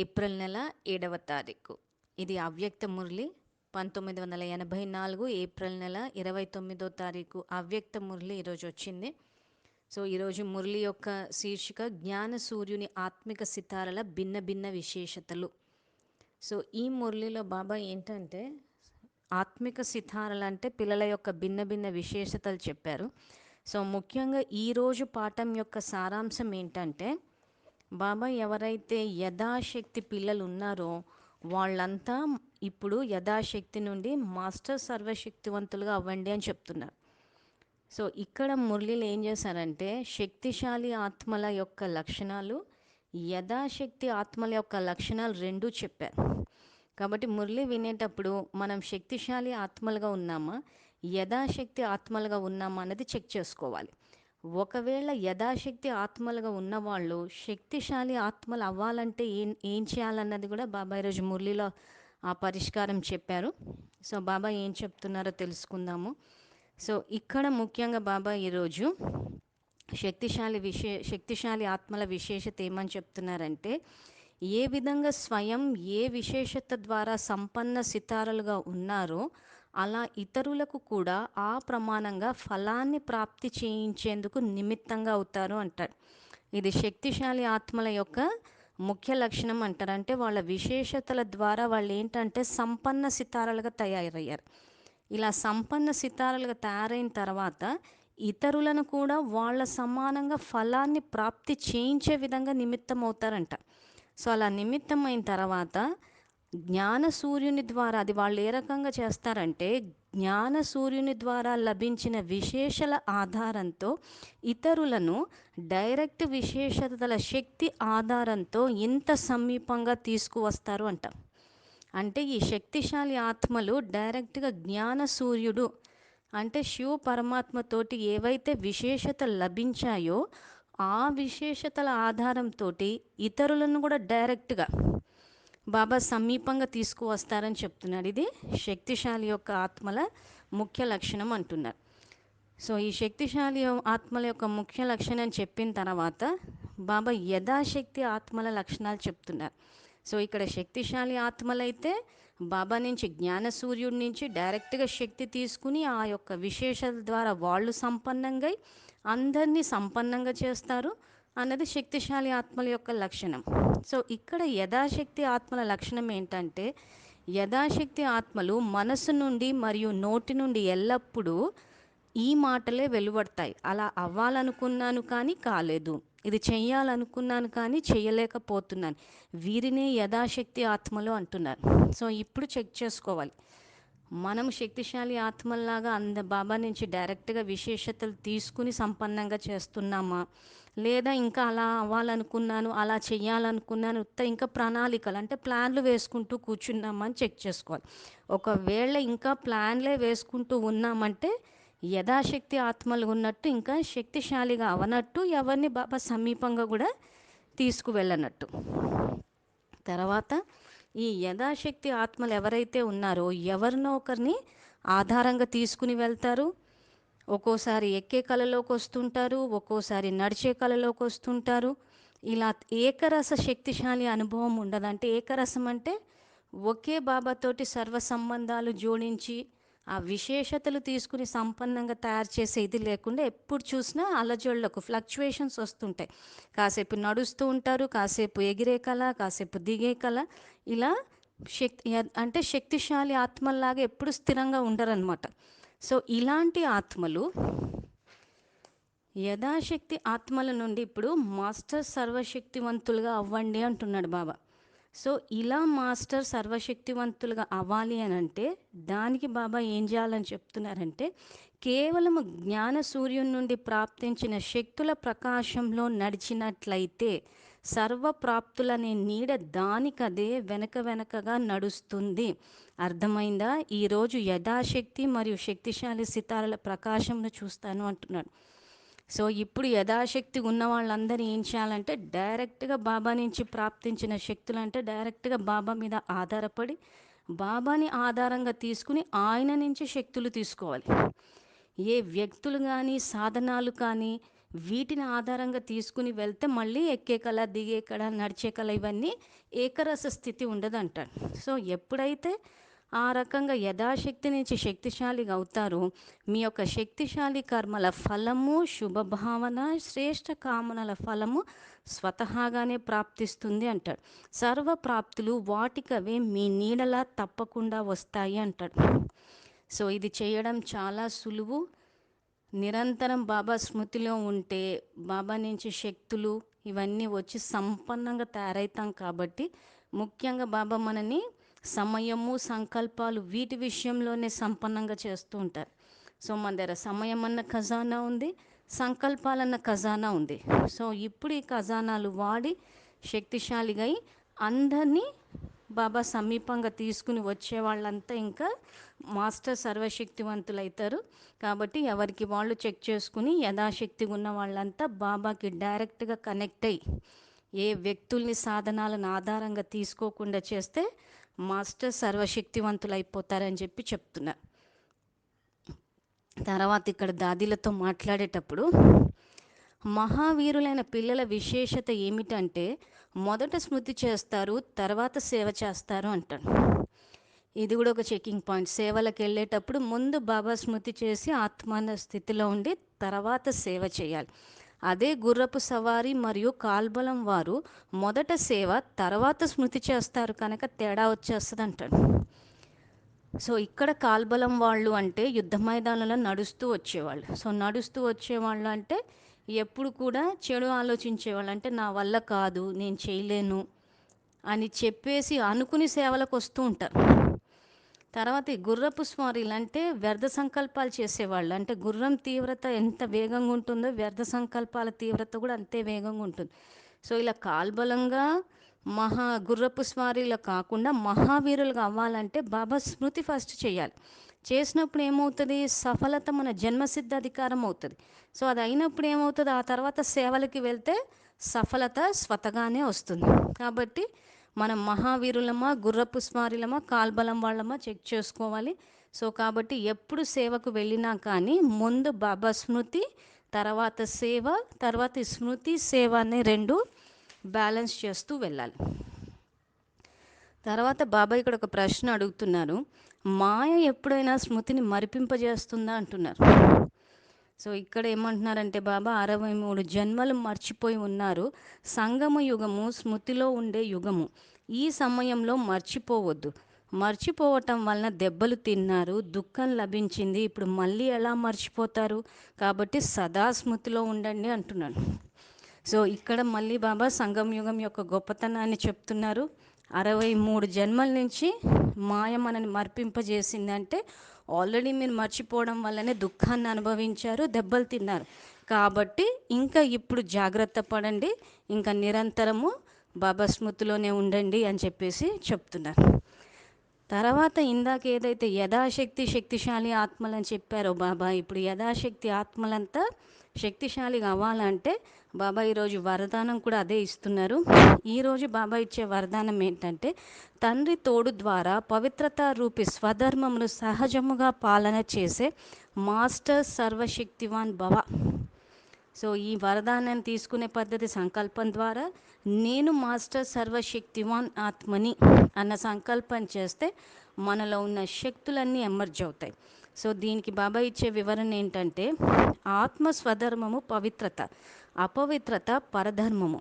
April నెల ఏడవ తారీఖు. ఇది అవ్యక్త మురళి పంతొమ్మిది వందల ఎనభై నాలుగు ఏప్రిల్ నెల ఇరవై తొమ్మిదో తారీఖు అవ్యక్త మురళి ఈరోజు వచ్చింది. సో ఈరోజు మురళి యొక్క శీర్షిక జ్ఞాన సూర్యుని ఆత్మిక సితారల భిన్న భిన్న విశేషతలు. సో ఈ మురళిలో బాబా ఏంటంటే ఆత్మిక సితారలు అంటే పిల్లల యొక్క భిన్న భిన్న విశేషతలు చెప్పారు. సో ముఖ్యంగా ఈరోజు పాఠం యొక్క సారాంశం ఏంటంటే బాబా ఎవరైతే యథాశక్తి పిల్లలు ఉన్నారో వాళ్ళంతా ఇప్పుడు యథాశక్తి నుండి మాస్టర్ సర్వశక్తివంతులుగా అవ్వండి అని చెప్తున్నారు. సో ఇక్కడ మురళిలు ఏం చేశారంటే శక్తిశాలి ఆత్మల యొక్క లక్షణాలు యథాశక్తి ఆత్మల యొక్క లక్షణాలు రెండూ చెప్పారు. కాబట్టి మురళి వినేటప్పుడు మనం శక్తిశాలి ఆత్మలుగా ఉన్నామా యథాశక్తి ఆత్మలుగా ఉన్నామా అన్నది చెక్ చేసుకోవాలి. ఒకవేళ యథాశక్తి ఆత్మలుగా ఉన్నవాళ్ళు శక్తిశాలి ఆత్మలు అవ్వాలంటే ఏం ఏం చేయాలన్నది కూడా బాబాయ్ రోజు మురళిలో ఆ పరిష్కారం చెప్పారు. సో బాబా ఏం చెప్తున్నారో తెలుసుకుందాము. సో ఇక్కడ ముఖ్యంగా బాబా ఈరోజు శక్తిశాలి విశే శక్తిశాలి ఆత్మల విశేషత ఏమని చెప్తున్నారంటే ఏ విధంగా స్వయం ఏ విశేషత ద్వారా సంపన్న సితారలుగా ఉన్నారో అలా ఇతరులకు కూడా ఆ ప్రమాణంగా ఫలాన్ని ప్రాప్తి చేయించేందుకు నిమిత్తంగా అవుతారు అంటారు. ఇది శక్తిశాలి ఆత్మల యొక్క ముఖ్య లక్షణం అంటారు. అంటే వాళ్ళ విశేషతల ద్వారా వాళ్ళు ఏంటంటే సంపన్న సితారాలుగా తయారయ్యారు. ఇలా సంపన్న సితారాలుగా తయారైన తర్వాత ఇతరులను కూడా వాళ్ళ సమానంగా ఫలాన్ని ప్రాప్తి చేయించే విధంగా నిమిత్తం అవుతారంట. సో అలా నిమిత్తం అయిన తర్వాత జ్ఞాన సూర్యుని ద్వారా అది వాళ్ళు ఏ రకంగా చేస్తారంటే జ్ఞాన సూర్యుని ద్వారా లభించిన విశేషల ఆధారంతో ఇతరులను డైరెక్ట్ విశేషతల శక్తి ఆధారంతో ఇంత సమీపంగా తీసుకువస్తారు అంట. అంటే ఈ శక్తిశాలి ఆత్మలు డైరెక్ట్గా జ్ఞాన సూర్యుడు అంటే శివ పరమాత్మతోటి ఏవైతే విశేషతలు లభించాయో ఆ విశేషతల ఆధారంతో ఇతరులను కూడా డైరెక్ట్గా బాబా సమీపంగా తీసుకువస్తారని చెప్తున్నాడు ఇది శక్తిశాలి యొక్క ఆత్మల ముఖ్య లక్షణం అంటున్నారు. సో ఈ శక్తిశాలి ఆత్మల యొక్క ముఖ్య లక్షణం చెప్పిన తర్వాత బాబా యథాశక్తి ఆత్మల లక్షణాలు చెప్తున్నారు. సో ఇక్కడ శక్తిశాలి ఆత్మలైతే బాబా నుంచి జ్ఞాన సూర్యుడి నుంచి డైరెక్ట్గా శక్తి తీసుకుని ఆ యొక్క విశేషాల ద్వారా వాళ్ళు సంపన్నంగా అందరినీ సంపన్నంగా చేస్తారు. అన్నది శక్తిశాలి ఆత్మల యొక్క లక్షణం. సో ఇక్కడ యథాశక్తి ఆత్మల లక్షణం ఏంటంటే యథాశక్తి ఆత్మలు మనసు నుండి మరియు నోటి నుండి ఎల్లప్పుడూ ఈ మాటలే వెలువడతాయి. అలా అవ్వాలనుకున్నాను కానీ కాలేదు. ఇది చెయ్యాలనుకున్నాను కానీ చేయలేకపోతున్నాను వీరినే యథాశక్తి ఆత్మలు అంటున్నారు. సో ఇప్పుడు చెక్ చేసుకోవాలి. మనం శక్తిశాలి ఆత్మల్లాగా అంద బాబా నుంచి డైరెక్ట్గా విశేషతలు తీసుకుని సంపన్నంగా చేస్తున్నామా? లేదా ఇంకా అలా అవ్వాలనుకున్నాను అలా చేయాలనుకున్నాను ఇంకా ప్రణాళికలు అంటే ప్లాన్లు వేసుకుంటూ కూర్చున్నామని చెక్ చేసుకోవాలి. ఒకవేళ ఇంకా ప్లాన్లే వేసుకుంటూ ఉన్నామంటే యథాశక్తి ఆత్మలు ఉన్నట్టు ఇంకా శక్తిశాలిగా అవనట్టు ఎవరిని బాబా సమీపంగా కూడా తీసుకువెళ్ళనట్టు. తర్వాత ఈ యథాశక్తి ఆత్మలు ఎవరైతే ఉన్నారో ఎవరినో ఒకరిని ఆధారంగా తీసుకుని వెళ్తారు. ఒక్కోసారి ఎక్కే కళలోకి వస్తుంటారు ఒక్కోసారి నడిచే కళలోకి వస్తుంటారు. ఇలా ఏకరస శక్తిశాలి అనుభవం ఉండదు అంటే ఏకరసం అంటే ఒకే బాబాతోటి సర్వ సంబంధాలు జోడించి ఆ విశేషతలు తీసుకుని సంపన్నంగా తయారు చేసే ఇది లేకుండా ఎప్పుడు చూసినా అలజడులకు ఫ్లక్చువేషన్స్ వస్తుంటాయి. కాసేపు నడుస్తూ ఉంటారు కాసేపు ఎగిరే కళ కాసేపు దిగే కళ. ఇలా శక్తి అంటే శక్తిశాలి ఆత్మల్లాగా ఎప్పుడు స్థిరంగా ఉండరనమాట సో ఇలాంటి ఆత్మలు యథాశక్తి ఆత్మల నుండి ఇప్పుడు మాస్టర్ సర్వశక్తివంతులుగా అవ్వండి అంటున్నాడు బాబా. సో ఇలా మాస్టర్ సర్వశక్తివంతులుగా అవ్వాలి అని అంటే దానికి బాబా ఏం చేయాలని చెప్తున్నారంటే కేవలం జ్ఞాన సూర్యుని నుండి ప్రాప్తించిన శక్తుల ప్రకాశంలో నడిచినట్లయితే సర్వప్రాప్తులనే నీడ దానికదే వెనక వెనకగా నడుస్తుంది. అర్థమైందా? ఈరోజు యథాశక్తి మరియు శక్తిశాలి సితారల ప్రకాశంను చూస్తాను అంటున్నాడు. సో ఇప్పుడు యథాశక్తి ఉన్న వాళ్ళందరూ ఏం చేయాలంటే డైరెక్ట్గా బాబా నుంచి ప్రాప్తించిన శక్తులు అంటే డైరెక్ట్గా బాబా మీద ఆధారపడి బాబాని ఆధారంగా తీసుకుని ఆయన నుంచి శక్తులు తీసుకోవాలి. ఏ వ్యక్తులు కానీ సాధనాలు కానీ వీటిని ఆధారంగా తీసుకుని వెళ్తే మళ్ళీ ఎక్కే కళ దిగే కళ నడిచే కళ ఇవన్నీ ఏకరస స్థితి ఉండదంటాడు సో ఎప్పుడైతే ఆ రకంగా యథాశక్తి నుంచి శక్తిశాలిగా అవుతారో మీ యొక్క శక్తిశాలి కర్మల ఫలము శుభభావన శ్రేష్ట కామనల ఫలము స్వతహాగానే ప్రాప్తిస్తుంది అంటాడు. సర్వ ప్రాప్తులు వాటికవే మీ నీడలా తప్పకుండా వస్తాయి అంటాడు. సో ఇది చేయడం చాలా సులువు. నిరంతరం బాబా స్మృతిలో ఉంటే బాబా నుంచి శక్తులు ఇవన్నీ వచ్చి సంపన్నంగా తయారవుతాం కాబట్టి ముఖ్యంగా బాబా మనని సమయము సంకల్పాలు వీటి విషయంలోనే సంపన్నంగా చేస్తూ ఉంటారు. సో మన దగ్గర సమయం అన్న ఖజానా ఉంది సంకల్పాలన్న ఖజానా ఉంది. సో ఇప్పుడు ఈ ఖజానాలు వాడి శక్తిశాలిగా అయి అందరినీ బాబా సమీపంగా తీసుకుని వచ్చే వాళ్ళంతా ఇంకా మాస్టర్ సర్వశక్తివంతులు అవుతారు కాబట్టి ఎవరికి వాళ్ళు చెక్ చేసుకుని యథాశక్తి ఉన్న వాళ్ళంతా బాబాకి డైరెక్ట్గా కనెక్ట్ అయ్యి ఏ వ్యక్తుల్ని సాధనాలను ఆధారంగా తీసుకోకుండా చేస్తే మాస్టర్ సర్వశక్తివంతులు అయిపోతారని చెప్పి చెప్తున్నారు తర్వాత ఇక్కడ దాదీలతో మాట్లాడేటప్పుడు మహావీరులైన పిల్లల విశేషత ఏమిటంటే మొదట స్మృతి చేస్తారు తర్వాత సేవ చేస్తారు అంటాడు. ఇది కూడా ఒక చెకింగ్ పాయింట్. సేవలకు వెళ్ళేటప్పుడు ముందు బాబా స్మృతి చేసి ఆత్మాన స్థితిలో ఉండి తర్వాత సేవ చేయాలి. అదే గుర్రపు సవారి మరియు కాల్బలం వారు మొదట సేవ తర్వాత స్మృతి చేస్తారు కనుక తేడా వచ్చేస్తుంది అంటాడు సో ఇక్కడ కాల్బలం వాళ్ళు అంటే యుద్ధ మైదానంలో నడుస్తూ వచ్చేవాళ్ళు. సో నడుస్తూ వచ్చేవాళ్ళు అంటే ఎప్పుడు కూడా చెడు ఆలోచించేవాళ్ళు. అంటే నా వల్ల కాదు నేను చేయలేను అని చెప్పేసి అనుకుని సేవలకు వస్తూ ఉంటారు. తర్వాత ఈ గుర్రపు స్వారీలు అంటే వ్యర్థ సంకల్పాలు చేసేవాళ్ళు. అంటే గుర్రం తీవ్రత ఎంత వేగంగా ఉంటుందో వ్యర్థ సంకల్పాల తీవ్రత కూడా అంతే వేగంగా ఉంటుంది. సో ఇలా కాల్బలంగా మహా గుర్రపు స్వారీలు కాకుండా మహావీరులుగా అవ్వాలంటే బాబా స్మృతి ఫస్ట్ చేయాలి. చేసినప్పుడు ఏమవుతుంది? సఫలత మన జన్మసిద్ధ అధికారం అవుతుంది. సో అది అయినప్పుడు ఏమవుతుంది? ఆ తర్వాత సేవలకి వెళ్తే సఫలత స్వతగానే వస్తుంది. కాబట్టి మనం మహావీరులమా గుర్రపు స్వారిలమా కాల్బలం వాళ్ళమా చెక్ చేసుకోవాలి. సో కాబట్టి ఎప్పుడు సేవకు వెళ్ళినా కానీ ముందు బాబా స్మృతి తర్వాత సేవ తర్వాత స్మృతి సేవ అనే రెండు బ్యాలెన్స్ చేస్తూ వెళ్ళాలి. తర్వాత బాబా ఇక్కడ ఒక ప్రశ్న అడుగుతున్నారు. మాయ ఎప్పుడైనా స్మృతిని మరిపింపజేస్తుందా అంటున్నారు. సో ఇక్కడ ఏమంటున్నారంటే బాబా అరవై మూడు జన్మలు మర్చిపోయి ఉన్నారు. సంగమ యుగము స్మృతిలో ఉండే యుగము. ఈ సమయంలో మర్చిపోవద్దు. మర్చిపోవటం వలన దెబ్బలు తిన్నారు దుఃఖం లభించింది. ఇప్పుడు మళ్ళీ ఎలా మర్చిపోతారు? కాబట్టి సదా స్మృతిలో ఉండండి అంటున్నాను సో ఇక్కడ మళ్ళీ బాబా సంగం యుగం యొక్క గొప్పతనాన్ని చెప్తున్నారు. అరవై మూడు జన్మల నుంచి మాయ మనని మర్పింపజేసిందంటే ఆల్రెడీ మీరు మర్చిపోవడం వల్లనే దుఃఖాన్ని అనుభవించారు దెబ్బలు తిన్నారు. కాబట్టి ఇంకా ఇప్పుడు జాగ్రత్త పడండి ఇంకా నిరంతరము బాబా స్మృతిలోనే ఉండండి అని చెప్పేసి చెప్తున్నారు. తర్వాత ఇందాక ఏదైతే యథాశక్తి శక్తిశాలి ఆత్మలని చెప్పారో బాబా ఇప్పుడు యథాశక్తి ఆత్మలంతా శక్తిశాలి అవ్వాలంటే బాబా ఈరోజు వరదానం కూడా అదే ఇస్తున్నారు. ఈరోజు బాబా ఇచ్చే వరదానం ఏంటంటే తండ్రి తోడు ద్వారా పవిత్రత రూపి స్వధర్మమును సహజముగా పాలన చేసే మాస్టర్ సర్వశక్తివాన్ భవ. సో ఈ వరదానాన్ని తీసుకునే పద్ధతి సంకల్పం ద్వారా నేను మాస్టర్ సర్వశక్తివాన్ ఆత్మని అన్న సంకల్పం చేస్తే మనలో ఉన్న శక్తులన్నీ ఎమర్జ్ అవుతాయి. సో దీనికి బాబా ఇచ్చే వివరణ ఏంటంటే ఆత్మ స్వధర్మము పవిత్రత అపవిత్రత పరధర్మము.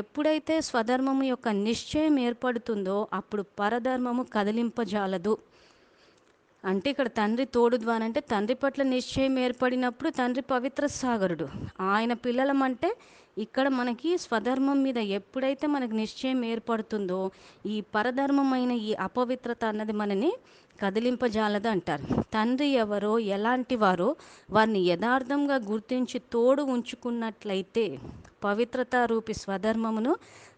ఎప్పుడైతే స్వధర్మము యొక్క నిశ్చయం ఏర్పడుతుందో అప్పుడు పరధర్మము కదిలింపజాలదు. అంటే ఇక్కడ తండ్రి తోడు ద్వారా అంటే తండ్రి పట్ల నిశ్చయం ఏర్పడినప్పుడు తండ్రి పవిత్ర సాగరుడు. ఆయన పిల్లలమంటే ఇక్కడ మనకి స్వధర్మం మీద ఎప్పుడైతే మనకి నిశ్చయం ఏర్పడుతుందో ఈ పరధర్మమైన ఈ అపవిత్రత అన్నది మనని కదిలింపజాలదు అంటారు తండ్రి ఎవరో ఎలాంటి వారో వారిని యథార్థంగా గుర్తించి తోడు ఉంచుకున్నట్లయితే పవిత్రత రూపి స్వధర్మమును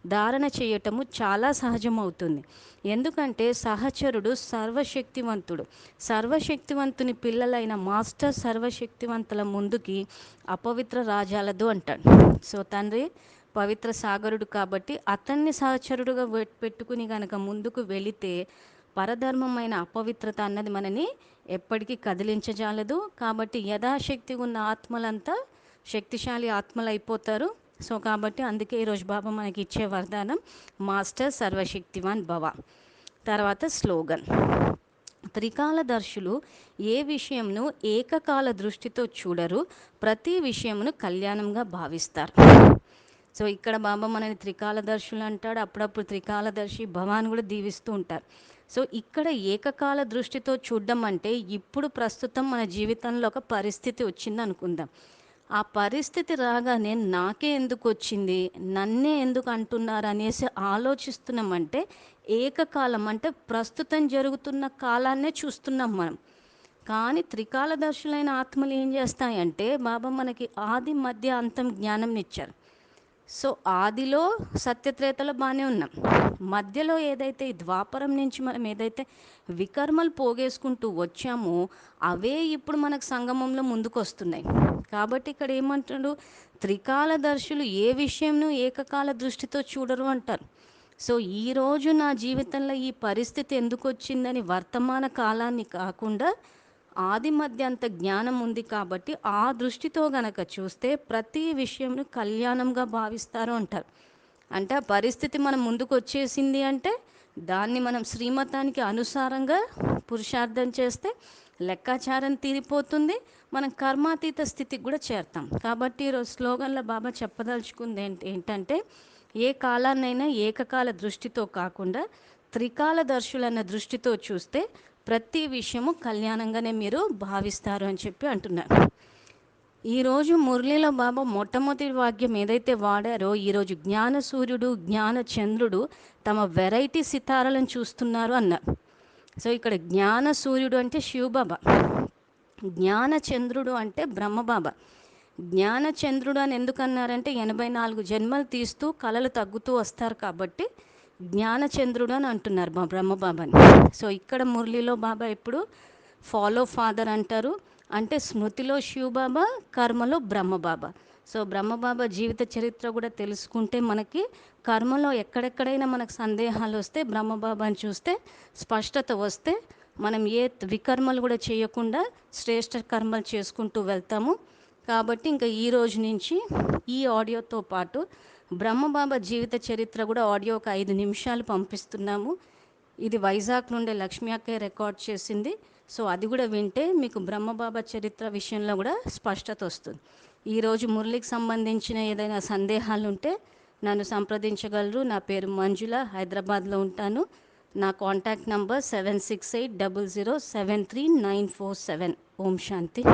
ధారణ చేయటము చాలా సహజమవుతుంది. ఎందుకంటే సహచరుడు సర్వశక్తివంతుడు. సర్వశక్తివంతుని పిల్లలైన మాస్టర్ సర్వశక్తివంతుల ముందుకి అపవిత్ర రాజాలదు అంటాడు. సో తండ్రి పవిత్ర సాగరుడు కాబట్టి అతన్ని సహచరుడుగా పెట్టుకుని గనక ముందుకు వెళితే పరధర్మమైన అపవిత్రత అన్నది మనని ఎప్పటికీ కదిలించజాలదు. కాబట్టి యథాశక్తి ఉన్న ఆత్మలంతా శక్తిశాలి ఆత్మలు అయిపోతారు సో కాబట్టి అందుకే ఈరోజు బాబా మనకి ఇచ్చే వరదానం మాస్టర్ సర్వశక్తివాన్ భవ. తర్వాత స్లోగన్. త్రికాలదర్శులు ఏ విషయంను ఏకకాల దృష్టితో చూడరు ప్రతి విషయమును కళ్యాణంగా భావిస్తారు. సో ఇక్కడ బాబా మనని త్రికాలదర్శులు అంటాడు. అప్పుడప్పుడు త్రికాలదర్శి భవాన్ కూడా దీవిస్తూ ఉంటారు. సో ఇక్కడ ఏకకాల దృష్టితో చూడడం అంటే ఇప్పుడు ప్రస్తుతం మన జీవితంలో ఒక పరిస్థితి వచ్చింది అనుకుందాం. ఆ పరిస్థితి రాగానే నాకే ఎందుకు వచ్చింది? నన్నే ఎందుకు అంటున్నారు అనేసి ఆలోచిస్తున్నామంటే ఏకకాలం అంటే ప్రస్తుతం జరుగుతున్న కాలాన్నే చూస్తున్నాం మనం. కానీ త్రికాల దర్శులైన ఆత్మలు ఏం చేస్తాయంటే బాబా మనకి ఆది మధ్య అంతం జ్ఞానం ఇచ్చారు సో ఆదిలో సత్యత్రేతలో బాగానే ఉన్నాం. మధ్యలో ఏదైతే ఈ ద్వాపరం నుంచి మనం ఏదైతే వికర్మలు పోగేసుకుంటూ వచ్చామో అవే ఇప్పుడు మనకు సంగమంలో ముందుకొస్తున్నాయి. కాబట్టి ఇక్కడ ఏమంటాడు? త్రికాలదర్శులు ఏ విషయంను ఏకకాల దృష్టితో చూడరు అంటారు. సో ఈరోజు నా జీవితంలో ఈ పరిస్థితి ఎందుకు వచ్చిందని వర్తమాన కాలాన్ని కాకుండా ఆది మధ్య అంత జ్ఞానం ఉంది కాబట్టి ఆ దృష్టితో గనక చూస్తే ప్రతి విషయంను కళ్యాణంగా భావిస్తారు అంటారు. అంటే ఆ పరిస్థితి మనం ముందుకు వచ్చేసింది అంటే దాన్ని మనం శ్రీమతానికి అనుసారంగా పురుషార్థం చేస్తే లెక్కాచారం తీరిపోతుంది మనం కర్మాతీత స్థితికి కూడా చేరతాం. కాబట్టి ఈరోజు స్లోగన్లో బాబా చెప్పదలుచుకుంది ఏంటి ఏంటంటే ఏ కాలాన్నైనా ఏకకాల దృష్టితో కాకుండా త్రికాల దర్శులన్న దృష్టితో చూస్తే ప్రతి విషయము కళ్యాణంగానే మీరు భావిస్తారు అని చెప్పి అంటున్నారు. ఈరోజు మురళీల బాబా మొట్టమొదటి వాక్యం ఏదైతే వాడారో ఈరోజు జ్ఞాన సూర్యుడు జ్ఞాన చంద్రుడు తమ వెరైటీ సితారాలను చూస్తున్నారు అన్నారు. సో ఇక్కడ జ్ఞాన సూర్యుడు అంటే శివబాబా జ్ఞాన చంద్రుడు అంటే బ్రహ్మబాబా. జ్ఞాన చంద్రుడు అని ఎందుకన్నారంటే ఎనభై నాలుగు జన్మలు తీస్తూ కళలు తగ్గుతూ వస్తారు కాబట్టి జ్ఞానచంద్రుడు అని అంటున్నారు మా బ్రహ్మబాబాని. సో ఇక్కడ మురళిలో బాబా ఎప్పుడు ఫాలో ఫాదర్ అంటారు. అంటే స్మృతిలో శివబాబా కర్మలో బ్రహ్మబాబా. సో బ్రహ్మబాబా జీవిత చరిత్ర కూడా తెలుసుకుంటే మనకి కర్మలో ఎక్కడెక్కడైనా మనకు సందేహాలు వస్తే బ్రహ్మబాబాని చూస్తే స్పష్టత వస్తే మనం ఏ వికర్మలు కూడా చేయకుండా శ్రేష్ట కర్మలు చేసుకుంటూ వెళ్తాము. కాబట్టి ఇంకా ఈ రోజు నుంచి ఈ ఆడియోతో పాటు బ్రహ్మబాబా జీవిత చరిత్ర కూడా ఆడియో ఒక ఐదు నిమిషాలు పంపిస్తున్నాము. ఇది వైజాగ్ నుండి లక్ష్మీ అక్కయ్య రికార్డ్ చేసింది. సో అది కూడా వింటే మీకు బ్రహ్మబాబా చరిత్ర విషయంలో కూడా స్పష్టత వస్తుంది. ఈరోజు మురళికి సంబంధించిన ఏదైనా సందేహాలు ఉంటే నన్ను సంప్రదించగలరు. నా పేరు మంజుల హైదరాబాద్లో ఉంటాను. నా contact number seven six eight double zero seven three nine four seven. Om Shanti.